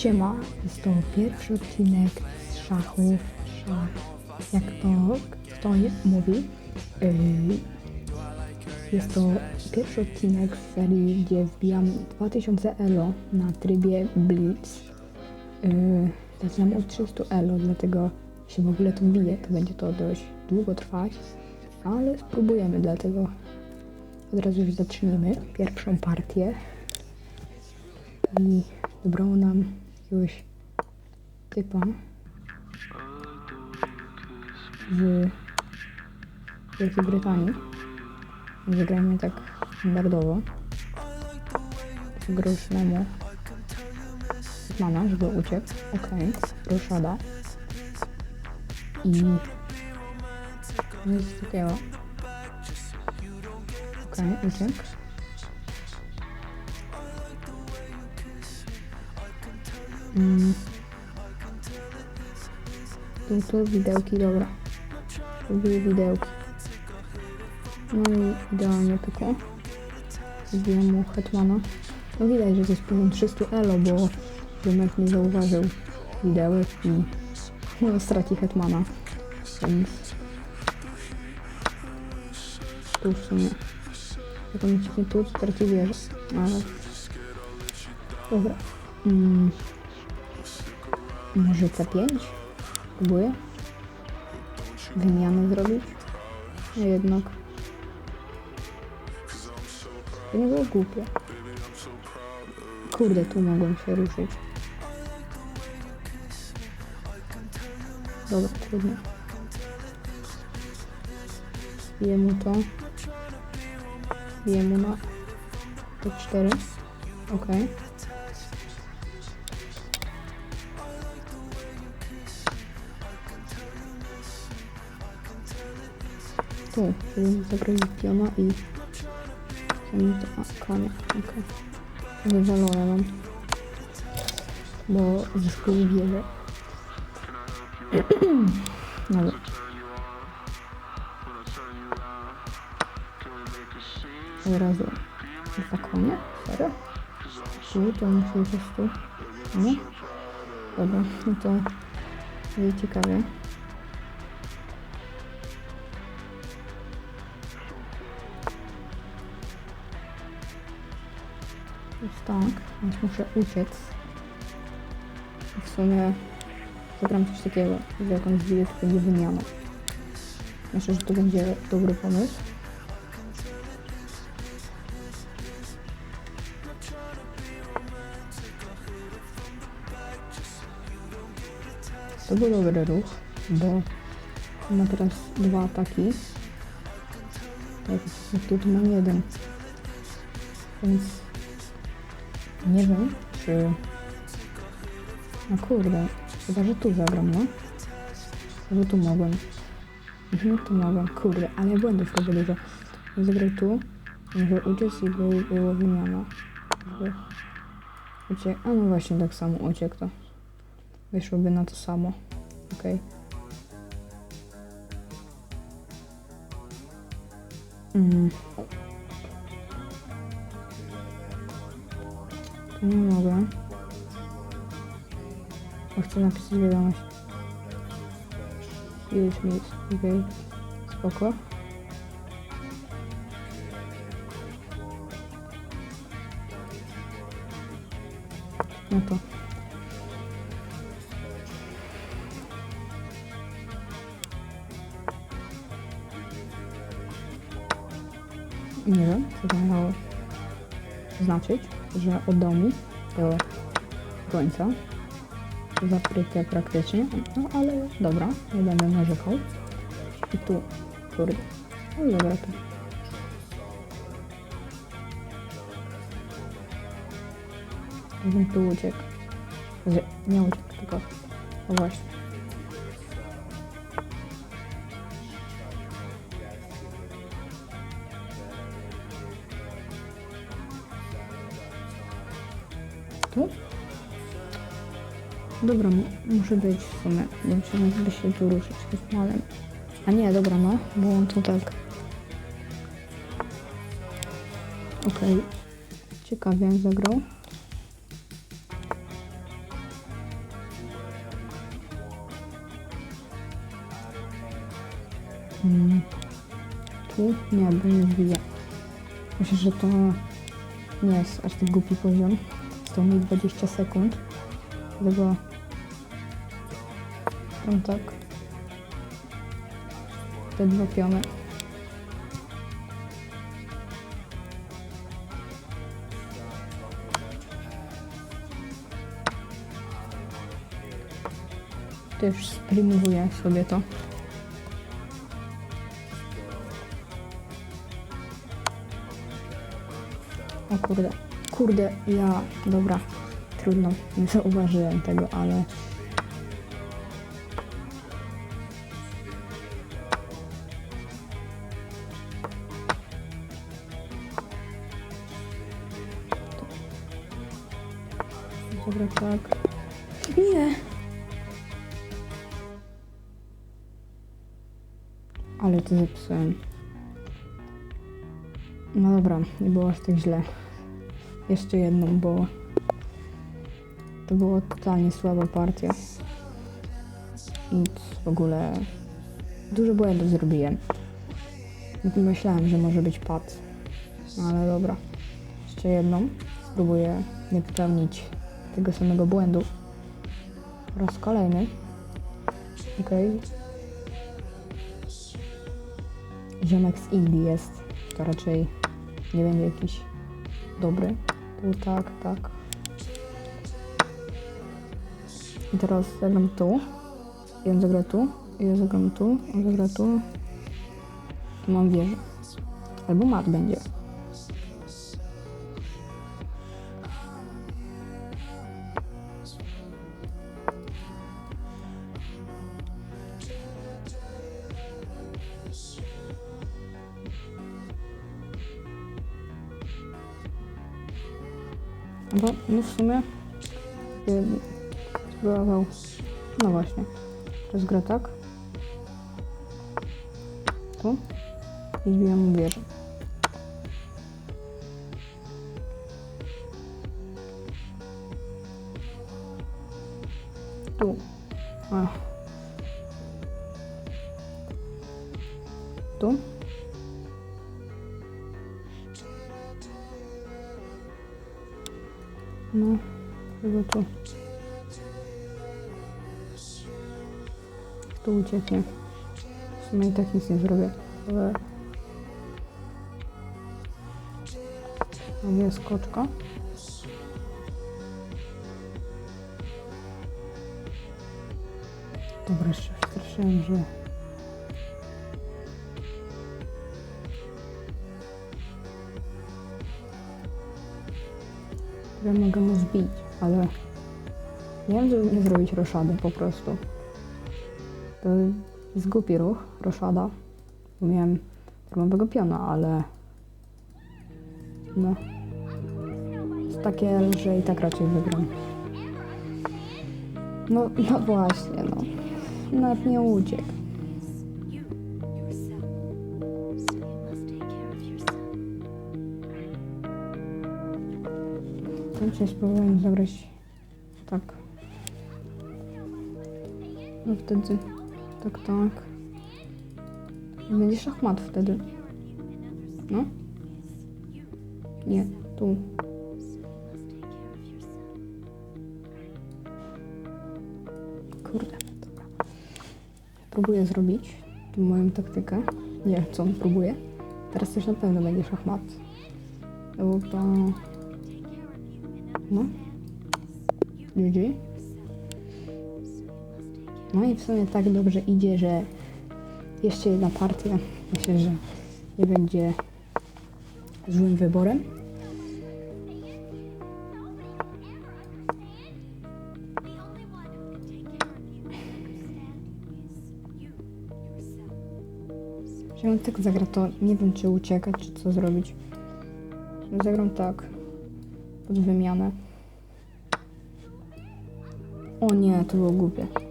Siema, jest to pierwszy odcinek z szachów, szach, jak to kto je- mówi. Yy, Jest to pierwszy odcinek z serii, gdzie wbijam 2000 elo na trybie Blitz. Yy, Zaczynam od 300 elo, dlatego jeśli w ogóle to wbiję, to będzie to dość długo trwać, ale spróbujemy, dlatego od razu już zacznijmy pierwszą partię i wybrało nam jakiegoś typa z Wielkiej Brytanii. Zagrajmy tak standardowo. Grosznemu Hitmana, żeby uciekł. Okej, roszada. I nic takiego. Okej, uciekł. Mm. Tu, tu widełki, dobra. Lubię widełki. No i idealnie tylko. Zbiłem mu hetmana. No widać, że to jest poziom 300 elo, bo Ziomek nie zauważył widełek i no, straci hetmana. Więc tu w sumie. Jak on tu, straci wieżę. Ale... Dobra. Mm. Może C5? Próbuję. Wymianę zrobić. A jednak. To nie było głupie. Kurde, tu mogłem się ruszyć. Dobra, trudno. Biję mu to. Biję mu na T4. Okej. Tu, czyli zagrozić piona i... to, a, konia, okej. Wywalone mam. Bo zyskuję wieżę. Dobra. Od razu dwa konie? Serio? Tu, to muszę po prostu... Nie? Dobra, no to będzie ciekawie. Tak, więc muszę uciec. W sumie zagram coś takiego, że jak on zbije, to wymiana. Myślę, że to będzie dobry pomysł. To był dobry ruch, bo ma teraz dwa ataki. Jak tu, tu mam jeden. Więc nie wiem, czy... No kurde, chyba, że tu zagram, no. Że tu mogłem. Mhm, tu mogłem, kurde, ale błędów robię dużo. Zagraj tu, może uciec i by było wymiana. Uciek... A no właśnie, tak samo uciekł to. Wyszłoby na to samo. Okej. Mm. Nie mogę. Bo chcę napisać wiadomość. Już mi jest. Okej. Spoko. No to. Nie wiem, co to miało znaczyć, że oddał mi tego końca. Zakryte praktycznie, no ale dobra, nie będę narzekał. I tu, kurde, no dobra to. Żebym tu uciekł. Nie uciekł, tylko, o właśnie. Dobra, muszę być w sumie, więc żeby się tu ruszyć z malem. A nie, dobra, no, bo on tu tak. Okej. Okay. Ciekawie zagrał. Hmm. Tu? Nie, bo nie wbija. Myślę, że to nie jest aż tak głupi poziom. To mi 20 sekund. Dlatego tam tak. Te dwa piony. Też sprimowuję sobie to. O kurde. Kurde, ja... Dobra. Trudno. Nie zauważyłem tego, ale... Dobra, tak. Nie! Ale to zepsułem. No dobra, nie było aż tak źle. Jeszcze jedną, bo to była totalnie słaba partia. Nic w ogóle. Dużo błędów zrobiłem. Nie myślałem, że może być pad. No ale dobra. Jeszcze jedną. Spróbuję nie popełnić tego samego błędu. Po raz kolejny. Okej. Ziomek z Indii jest. To raczej nie będzie jakiś dobry. Tu tak, tak. I teraz zagram tu. I on zagra tu. I ja zagram tu. On zagra tu. I mam wieżę. Albo mat będzie. Bo no w sumie y, spróbował. No właśnie. Teraz gra tak. Tu. I zbijam mu wieżę. Tu. Ach. Ucieknie. W sumie i tak nic nie zrobię, ale... Mam jest koczka. Dobra, jeszcze że... Ja mogę mu zbić, ale nie wiem, żeby nie zrobić roszady po prostu. To jest głupi ruch, roszada. Miałem darmowego piona, ale no takie, że i tak raczej wygram. No, no właśnie, no. Nawet nie uciekł. Tam się zagrać tak. No wtedy tak, tak. Będzie szachmat wtedy. No? Nie, tu. Kurde. Próbuję zrobić tą moją taktykę. Nie, co on próbuje. Teraz też na pewno będzie szachmat. Bo to... No. GG. No i w sumie tak dobrze idzie, że jeszcze jedna partia. Myślę, że nie będzie złym wyborem. Jeśli on tak zagra, to nie wiem, czy uciekać, czy co zrobić. Zagram tak. Pod wymianę. O nie, to było głupie.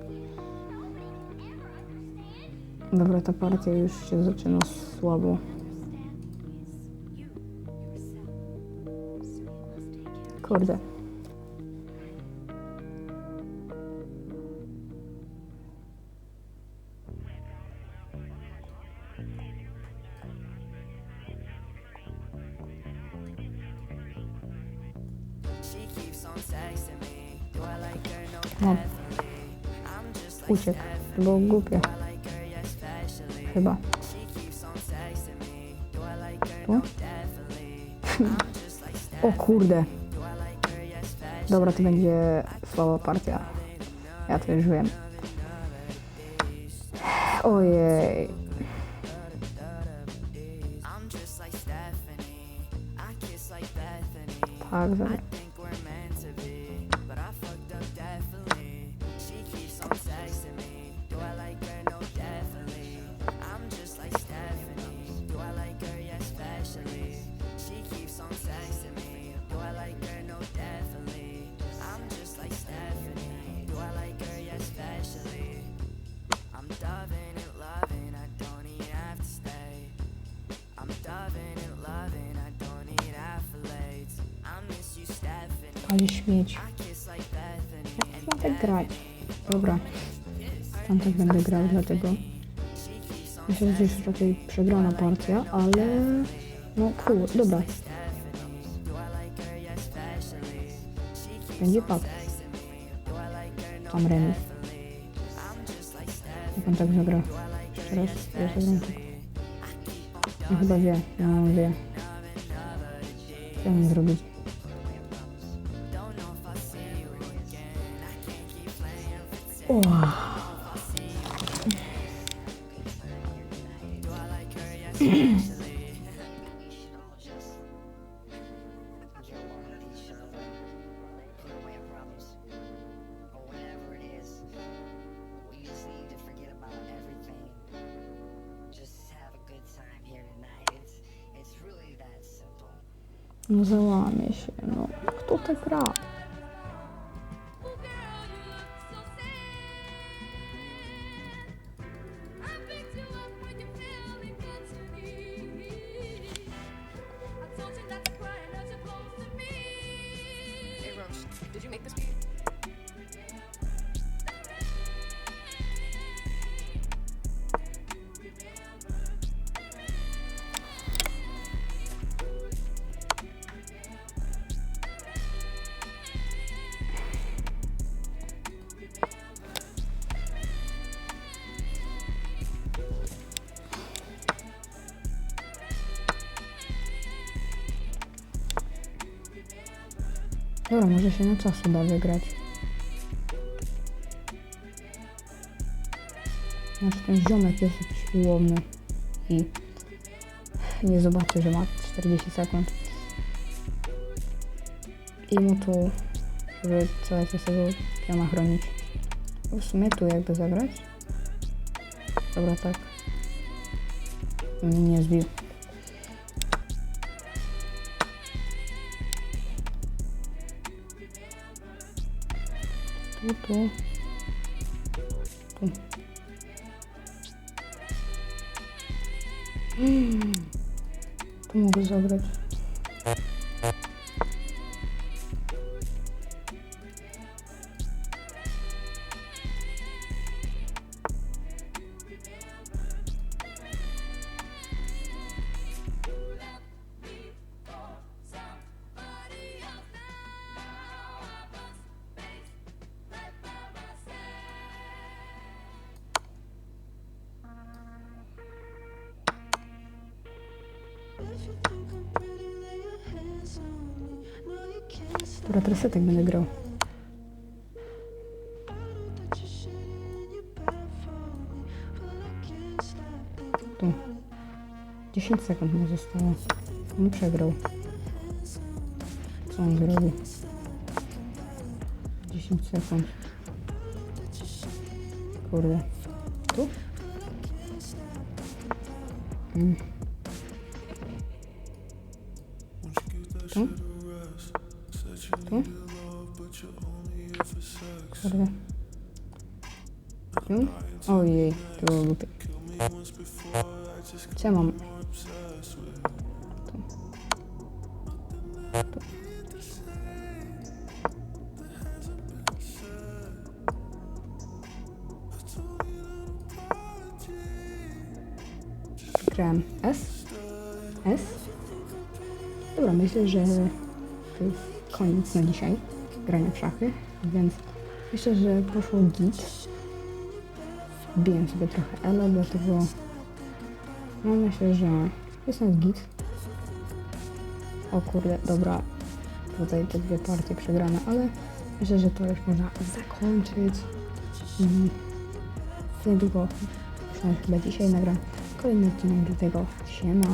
Dobra, ta partia już się zaczyna słabo. Kurde. No. Uciekł, bo głupia. Chyba. Tu? o kurde. Dobra, to będzie słaba partia. Ja to już wiem. Ojej. Tak, zaraz. Ale śmieć. Jak tak grać? Dobra. Tam tak będę grał, dlatego myślę, że jest raczej przegrana partia, ale no kur, dobra. Będzie pad. Tam remis. Jak on tak zagra? Jeszcze raz? Ja zagram tak. No chyba wie, mam wie. Co mam zrobić? O. get Dobra, może się na czas uda wygrać. Znaczy ten ziomek jest jakiś ułomny i nie zobaczy, że ma 40 sekund. I mu tu, żeby całe sobie piona chronić. W sumie tu jakby zagrać. Dobra, tak. Nie zbił. Tu, tu. Tu. Dobra, teraz ja będę grał. Tu. 10 sekund mu zostało. On przegrał. Co on zrobi? 10 sekund. Kurde. Tu? Mm. Tu? Kurde. Tu? Ojej, to było głupie. Co mam? Tu. Tu. Grałem S. S. Dobra, myślę, że to jest koniec na dzisiaj grania w szachy, więc Myślę, że poszło git. Wbiłem sobie trochę elo, dlatego no myślę, że jest nas git. O kurde, dobra. Tutaj te dwie partie przegrane, ale myślę, że to już można zakończyć. I niedługo, myślę, że chyba dzisiaj nagram kolejny odcinek, dlatego siema.